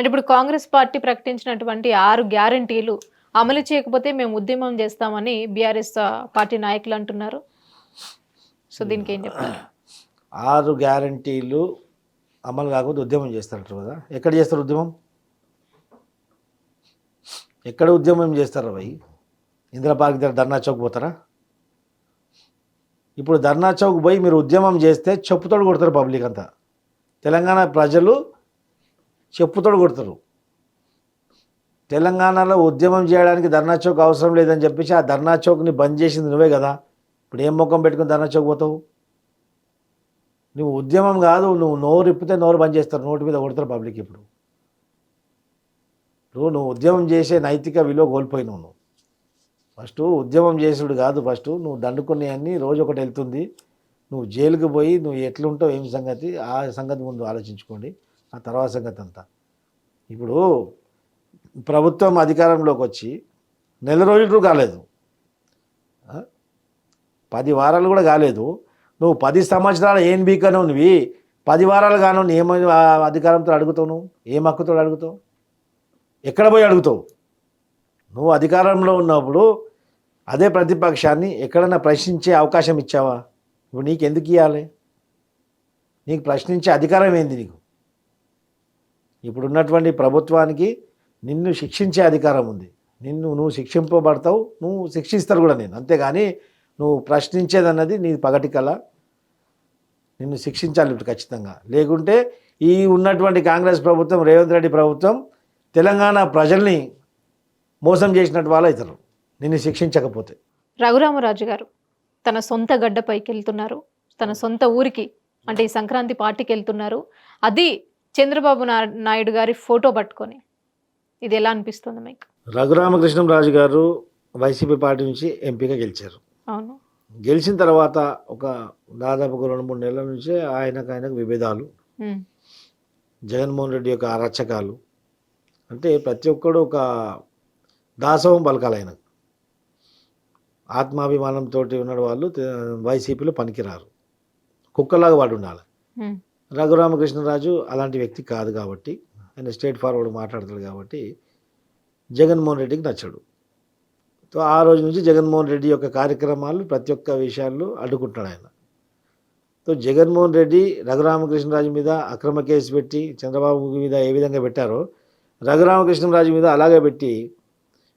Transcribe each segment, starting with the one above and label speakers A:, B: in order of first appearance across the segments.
A: అంటే ఇప్పుడు కాంగ్రెస్ పార్టీ ప్రకటించినటువంటి ఆరు గ్యారంటీలు అమలు చేయకపోతే మేము ఉద్యమం చేస్తామని బీఆర్ఎస్ పార్టీ నాయకులు అంటున్నారు. సో దీనికి ఏం చెప్తారు?
B: ఆరు గ్యారంటీలు అమలు కాకపోతే ఉద్యమం చేస్తారంటారు కదా. ఎక్కడ చేస్తారు ఉద్యమం? ఎక్కడ ఉద్యమం చేస్తారు భయ్? ఇందిరా పార్క్ దగ్గర ధర్నా చౌక్ పోతారా? ఇప్పుడు ధర్నా చౌక్ పోయి మీరు ఉద్యమం చేస్తే చెప్పుతోడు కొడతారు పబ్లిక్ అంతా. తెలంగాణ ప్రజలు చెప్పుతోడు కొడతారు. తెలంగాణలో ఉద్యమం చేయడానికి ధర్నా చౌక్ అవసరం లేదని చెప్పేసి ఆ ధర్నా చౌక్ని బంద్ చేసింది నువ్వే కదా. ఇప్పుడు ఏం ముఖం పెట్టుకుని ధర్నా చౌక్ పోతావు? నువ్వు ఉద్యమం కాదు నువ్వు నోరు ఇప్పితే నోరు బంద్ చేస్తారు నోటి మీద కొడతారు పబ్లిక్ ఇప్పుడు. నువ్వు నువ్వు ఉద్యమం చేసే నైతిక విలువ కోల్పోయినావు నువ్వు. ఫస్ట్ ఉద్యమం చేసుడు కాదు ఫస్ట్ నువ్వు దండుకునే అన్నీ రోజు ఒకటి వెళ్తుంది. నువ్వు జైలుకి పోయి నువ్వు ఎట్లుంటావు ఏం సంగతి ఆ సంగతి ముందు ఆలోచించుకోండి. ఆ తర్వాత సంగతి అంతా. ఇప్పుడు ప్రభుత్వం అధికారంలోకి వచ్చి నెల రోజులు కాలేదు. పది వారాలు కూడా కాలేదు. నువ్వు పది సంవత్సరాలు ఏం బీకను నువ్వు పది వారాలు కాను ఏం అధికారంతో అడుగుతావు నువ్వు? ఏం హక్కుతో అడుగుతావు? ఎక్కడ పోయి అడుగుతావు? నువ్వు అధికారంలో ఉన్నప్పుడు అదే ప్రతిపక్షాన్ని ఎక్కడన్నా ప్రశ్నించే అవకాశం ఇచ్చావా? ఇప్పుడు నీకు ఎందుకు ఇవ్వాలి నీకు ప్రశ్నించే అధికారం ఏంది నీకు? ఇప్పుడున్నటువంటి ప్రభుత్వానికి నిన్ను శిక్షించే అధికారం ఉంది. నిన్ను నువ్వు శిక్షింపబడతావు. నువ్వు శిక్షిస్తారు కూడా నేను. అంతేగాని నువ్వు ప్రశ్నించేదన్నది నీ పగటి కళ నిన్ను శిక్షించాలి ఇప్పుడు ఖచ్చితంగా. లేకుంటే ఈ ఉన్నటువంటి కాంగ్రెస్ ప్రభుత్వం రేవంత్ రెడ్డి ప్రభుత్వం తెలంగాణ ప్రజల్ని మోసం చేసినట్టు వాళ్ళు అవుతారు. నిన్ను శిక్షించకపోతే.
A: రఘురామరాజు గారు తన సొంత గడ్డపైకి వెళ్తున్నారు తన సొంత ఊరికి అంటే ఈ సంక్రాంతి పార్టీకి వెళ్తున్నారు. అది చంద్రబాబు నాయుడు గారి ఫోటో పట్టుకొని. ఇది ఎలా అనిపిస్తుంది మీకు?
B: రఘురామకృష్ణంరాజు గారు వైసీపీ పార్టీ నుంచి ఎంపీగా గెలిచారు.
A: అవును.
B: గెలిచిన తర్వాత ఒక దాదాపు ఒక రెండు మూడు నెలల నుంచే ఆయనకు ఆయనకు విభేదాలు. జగన్మోహన్ రెడ్డి యొక్క అరచకాలు. అంటే ప్రతి ఒక్కడు ఒక దాసవం పలకాలి ఆయనకు. ఆత్మాభిమానంతో ఉన్న వాళ్ళు వైసీపీలో పనికిరారు. కుక్కలాగా వాడు ఉండాలి. రఘురామకృష్ణరాజు అలాంటి వ్యక్తి కాదు కాబట్టి ఆయన స్ట్రేట్ ఫార్వర్డ్ మాట్లాడతాడు కాబట్టి జగన్మోహన్ రెడ్డికి నచ్చడు. సో ఆ రోజు నుంచి జగన్మోహన్ రెడ్డి యొక్క కార్యక్రమాలు ప్రతి ఒక్క విషయాల్లో అడ్డుకుంటాడు ఆయన. సో జగన్మోహన్ రెడ్డి రఘురామకృష్ణరాజు మీద అక్రమ కేసు పెట్టి చంద్రబాబు మీద ఏ విధంగా పెట్టారో రఘురామకృష్ణరాజు మీద అలాగే పెట్టి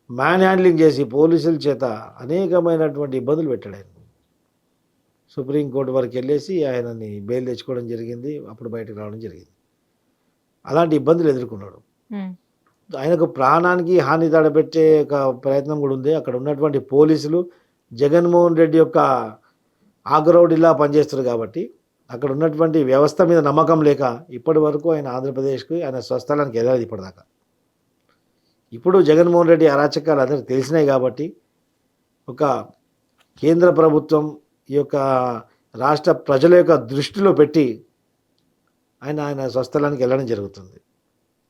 B: మ్యాన్ హ్యాండ్లింగ్ చేసి పోలీసుల చేత అనేకమైనటువంటి ఇబ్బందులు పెట్టాడు ఆయన. సుప్రీంకోర్టు వరకు వెళ్ళేసి ఆయనని బెయిల్ తెచ్చుకోవడం జరిగింది. అప్పుడు బయటకు రావడం జరిగింది. అలాంటి ఇబ్బందులు ఎదుర్కొన్నాడు. ఆయనకు ప్రాణానికి హాని తడబెట్టే ఒక ప్రయత్నం కూడా ఉంది. అక్కడ ఉన్నటువంటి పోలీసులు జగన్మోహన్ రెడ్డి యొక్క ఆగ్రౌడిలా పనిచేస్తారు కాబట్టి అక్కడ ఉన్నటువంటి వ్యవస్థ మీద నమ్మకం లేక ఇప్పటి వరకు ఆయన ఆంధ్రప్రదేశ్కి ఆయన స్వస్థలానికి వెళ్ళాలి ఇప్పటిదాకా. ఇప్పుడు జగన్మోహన్ రెడ్డి అరాచకాలు అందరికి తెలిసినాయి కాబట్టి ఒక కేంద్ర ప్రభుత్వం ఈ యొక్క రాష్ట్ర ప్రజల యొక్క దృష్టిలో పెట్టి ఆయన ఆయన స్వస్థలానికి వెళ్ళడం జరుగుతుంది.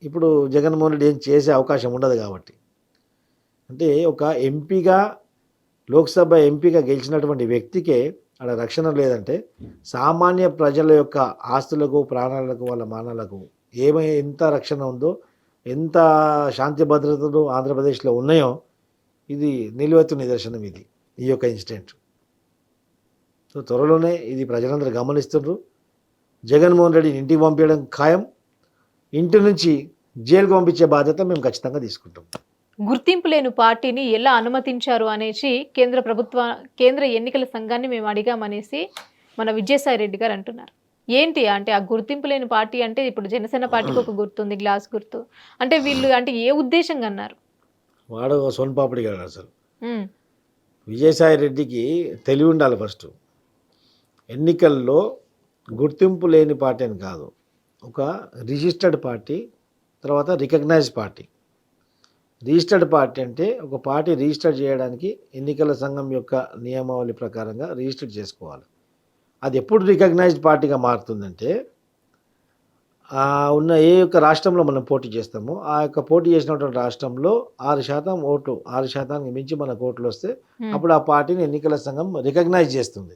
B: ఇప్పుడు జగన్మోహన్ రెడ్డి ఏం చేసే అవకాశం ఉండదు కాబట్టి. అంటే ఒక ఎంపీగా లోక్సభ ఎంపీగా గెలిచినటువంటి వ్యక్తికే అక్కడ రక్షణ లేదంటే సామాన్య ప్రజల యొక్క ఆస్తులకు ప్రాణాలకు వాళ్ళ మానాలకు ఏమై ఎంత రక్షణ ఉందో ఎంత శాంతి భద్రతలు ఆంధ్రప్రదేశ్లో ఉన్నాయో ఇది నిలువెత్తు నిదర్శనం ఇది ఈ యొక్క ఇన్సిడెంట్. సో త్వరలోనే ఇది ప్రజలందరూ గమనిస్తున్నారు జగన్మోహన్ రెడ్డిని ఇంటికి పంపించడం ఖాయం. ఇంటి నుంచి జైలుకు పంపించే బాధ్యత మేము ఖచ్చితంగా తీసుకుంటాం.
A: గుర్తింపు లేని పార్టీని ఎలా అనుమతించారు అనేసి కేంద్ర ప్రభుత్వ కేంద్ర ఎన్నికల సంఘాన్ని మేము అడిగామనేసి మన విజయసాయి రెడ్డి గారు అంటున్నారు. ఏంటి అంటే ఆ గుర్తింపు లేని పార్టీ అంటే ఇప్పుడు జనసేన పార్టీకి ఒక గుర్తుంది గ్లాస్ గుర్తు. అంటే వీళ్ళు అంటే ఏ ఉద్దేశంగా అన్నారు?
B: వాడు ఒక సోన్ పాపిడి గాడు అసలు విజయసాయి రెడ్డికి తెలివి ఉండాలి ఫస్ట్. ఎన్నికల్లో గుర్తింపు లేని పార్టీ అని కాదు. ఒక రిజిస్టర్డ్ పార్టీ తర్వాత రికగ్నైజ్ పార్టీ. రిజిస్టర్డ్ పార్టీ అంటే ఒక పార్టీ రిజిస్టర్ చేయడానికి ఎన్నికల సంఘం యొక్క నియమావళి ప్రకారంగా రిజిస్టర్ చేసుకోవాలి. అది ఎప్పుడు రికగ్నైజ్డ్ పార్టీగా మారుతుందంటే ఉన్న ఏ యొక్క రాష్ట్రంలో మనం పోటీ చేస్తామో ఆ యొక్క పోటీ చేసినటువంటి రాష్ట్రంలో ఆరు శాతం ఓటు ఆరు శాతానికి మించి మనకు ఓట్లు వస్తే అప్పుడు ఆ పార్టీని ఎన్నికల సంఘం రికగ్నైజ్ చేస్తుంది.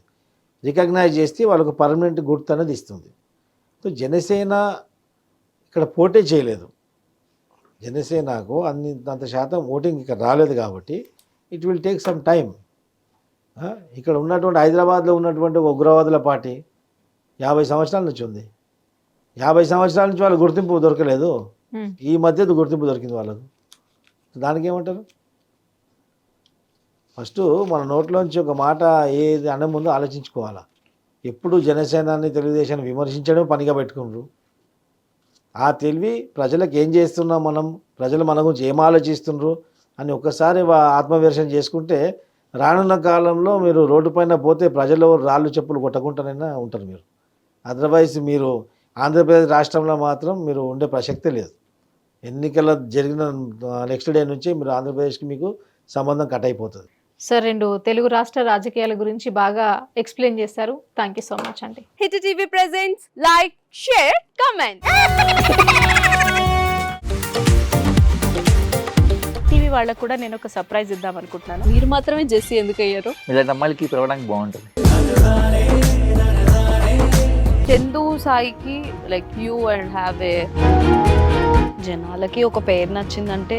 B: రికగ్నైజ్ చేస్తే వాళ్ళకు పర్మనెంట్ గుర్తు అనేది ఇస్తుంది. సో జనసేన ఇక్కడ పోటీ చేయలేదు. జనసేనకు అన్ని అంత శాతం ఓటింగ్ ఇక్కడ రాలేదు కాబట్టి it will take some time ఇక్కడ ఉన్నటువంటి హైదరాబాద్లో ఉన్నటువంటి ఉగ్రవాదుల పార్టీ యాభై సంవత్సరాల నుంచి ఉంది. యాభై సంవత్సరాల నుంచి వాళ్ళ గుర్తింపు దొరకలేదు. ఈ మధ్య గుర్తింపు దొరికింది వాళ్ళకు. దానికి ఏమంటారు? ఫస్ట్ మన నోట్లోంచి ఒక మాట ఏది అనే ముందు ఆలోచించుకోవాలా. ఎప్పుడు జనసేనాన్ని తెలుగుదేశాన్ని విమర్శించడం పనిగా పెట్టుకుంటారు ఆ తెలివి ప్రజలకు ఏం చేస్తున్నాం మనం ప్రజలు మన గురించి ఏం ఆలోచిస్తుండ్రు అని ఒక్కసారి వా- ఆత్మవిమర్శన చేసుకుంటే రానున్న కాలంలో మీరు రోడ్డు పైన పోతే ప్రజలు రాళ్ళు చెప్పులు కొట్టకుండానైనా ఉంటారు మీరు. అదర్వైజ్ మీరు ఆంధ్రప్రదేశ్ రాష్ట్రంలో మాత్రం మీరు ఉండే ప్రసక్తే లేదు. ఎన్నికల జరిగిన నెక్స్ట్ డే నుంచి మీరు ఆంధ్రప్రదేశ్కి మీకు సంబంధం కట్ అయిపోతుంది.
A: సార్ రెండు తెలుగు రాష్ట్ర రాజకీయాల గురించి బాగా ఎక్స్ప్లెయిన్ చేశారు. థ్యాంక్ యూ సో మచ్ అండి.
C: Hit TV presents like share comment TV వాళ్ళకు కూడా నేను ఒక సర్ప్రైజ్ ఇద్దాం అనుకుంటున్నాను. మీరు మాత్రమే జెస్సీ ఎందుకు అయ్యారు
D: ఇలాంటి అమ్మాయిలకి పిలవడానికి బాగుంటుంది.
C: చందు సాయికి like you and have a జనాలకి ఒక పేరు నచ్చిందంటే